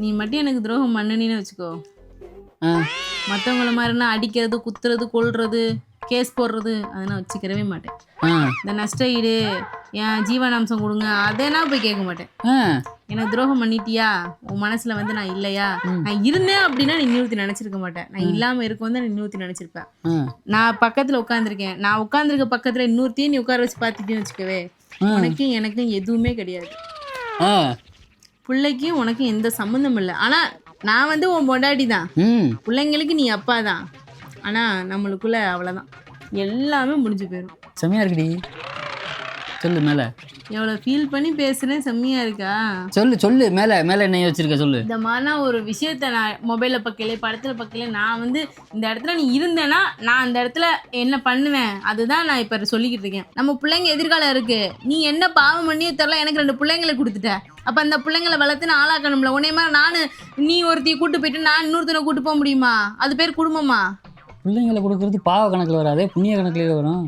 நீ மட்டும் எனக்கு துரோகம் பண்ணுனீன்னு வச்சுக்கோ. மற்றவங்கள மாதிரினா அடிக்கிறது குத்துறது கொல்றது கேஸ் போடுறது அதை நான் வச்சுக்கிறவே மாட்டேன். இந்த நஷ்ட ஈடு என் ஜீவனாம்சம் கொடுங்க அதை நான் போய் கேட்க மாட்டேன். எனக்கு துரோகம் பண்ணிட்டியா? உன் மனசுல வந்து நான் இல்லையா. நான் இருந்தேன் அப்படின்னா நீ இன்னொருத்தி நினைச்சிருக்க மாட்டேன். நான் இல்லாம இருக்கும் தான் நீ இன்னொருத்தி நினைச்சிருப்பேன் நான் பக்கத்துல உட்காந்துருக்கேன் நான் உட்காந்துருக்க பக்கத்துல இன்னொருத்தையும் நீ உட்கார வச்சு பார்த்துட்டேன்னு வச்சுக்கவே. உனக்கும் எனக்கும் எதுவுமே கிடையாது. பிள்ளைக்கும் உனக்கும் எந்த சம்மந்தமும் இல்லை. ஆனா நான் வந்து உன் பொண்டாட்டி தான் பிள்ளைங்களுக்கு நீ அப்பா தான் ஆனா நம்மளுக்குள்ள அவ்வளவுதான். எல்லாமே முடிஞ்சு போயிடும் செம்மையா இருக்குடி. சொல்லு மேலே. எவ்வளோ ஃபீல் பண்ணி பேசுறேன் செம்மையா இருக்கா? சொல்லு சொல்லு மேலே மேலே என்ன வச்சிருக்க சொல்லு. இந்த மாதிரிலாம் ஒரு விஷயத்த நான் மொபைலில் பக்கல படத்தில் பக்கல நான் வந்து இந்த இடத்துல நீ இருந்தேன்னா நான் அந்த இடத்துல என்ன பண்ணுவேன்? அதுதான் நான் இப்போ சொல்லிக்கிட்டு இருக்கேன். நம்ம பிள்ளைங்க எதிர்காலம் இருக்கு. நீ என்ன பாவம் பண்ணியே தெரில எனக்கு ரெண்டு பிள்ளைங்களை கொடுத்துட்ட. அப்போ அந்த பிள்ளைங்களை வளர்த்து நான் ஆளாக்கணும்ல. உன்னே மாதிரி நான் நீ ஒருத்தையை கூட்டு போயிட்டு நான் இன்னொருத்தனை கூட்டு போக முடியுமா? அது பேர் குடும்பமா? பிள்ளைங்களை கொடுக்கறது பாவ கணக்கில் வராதே புண்ணிய கணக்கில் வரும்.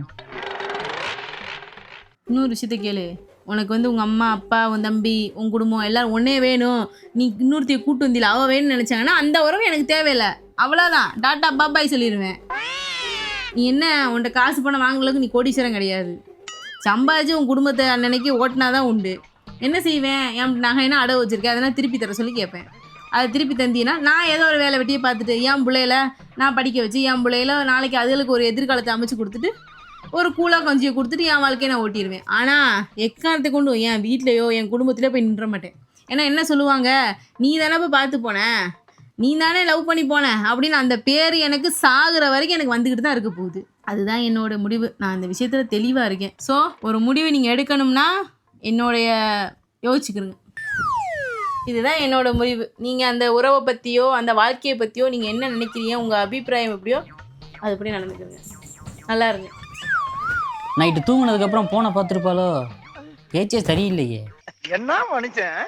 இன்னொரு விஷயத்த கேளு. உனக்கு வந்து உங்கள் அம்மா அப்பா உன் தம்பி உன் குடும்பம் எல்லாரும் ஒன்றே வேணும். நீ இன்னொருத்தைய கூட்டு வந்தில அவள் வேணும்னு நினச்சாங்கன்னா அந்த உறவு எனக்கு தேவையில்லை. அவ்வளோதான் டாட்டா பாபாய் சொல்லிடுவேன் நீ என்ன உன்கிட்ட காசு பணம் வாங்குறதுக்கு நீ கோடீஸ்வரன் கிடையாது. சம்பாதிச்சு உன் குடும்பத்தை அன்னன்னைக்கு ஓட்டினா தான் உண்டு. என்ன செய்வேன்? என் நகைனா அடவு வச்சுருக்கேன் அதெல்லாம் திருப்பி தர சொல்லி கேட்பேன். அதை திருப்பி தந்தீங்கன்னா நான் ஏதோ ஒரு வேலை வெட்டியை பார்த்துட்டு என் பிள்ளையில நான் படிக்க வச்சு என் பிள்ளையில நாளைக்கு அதுகளுக்கு ஒரு எதிர்காலத்தை அமைச்சு கொடுத்துட்டு ஒரு கூலாக கஞ்சியை கொடுத்துட்டு என் வாழ்க்கையை நான் ஓட்டிடுவேன் ஆனால் எக்காரணத்தை கொண்டு என் வீட்லேயோ என் குடும்பத்திலையோ போய் நின்ற மாட்டேன். ஏன்னா என்ன சொல்லுவாங்க? நீ தானே பார்த்து போன? நீ தானே லவ் பண்ணி போன? அப்படின்னு அந்த பேர் எனக்கு சாகுற வரைக்கும் எனக்கு வந்துக்கிட்டு தான் இருக்க போகுது. அதுதான் என்னோட முடிவு. நான் அந்த விஷயத்தில் தெளிவாக இருக்கேன். ஸோ ஒரு முடிவு நீங்கள் எடுக்கணும்னா என்னுடைய யோசிச்சுக்கிறங்க இதுதான் என்னோட முடிவு. நீங்கள் அந்த உறவை பற்றியோ அந்த வாழ்க்கையை பற்றியோ நீங்கள் என்ன நினைக்கிறீங்க உங்கள் அபிப்பிராயம் எப்படியோ அதுபடி நடந்துக்கிறீங்க நல்லா இருங்க. நைட்டு தூங்குனதுக்கப்புறம் போனை பார்த்துருப்பாளோ? பேச்சே சரியில்லையே. என்ன மனுஷன்?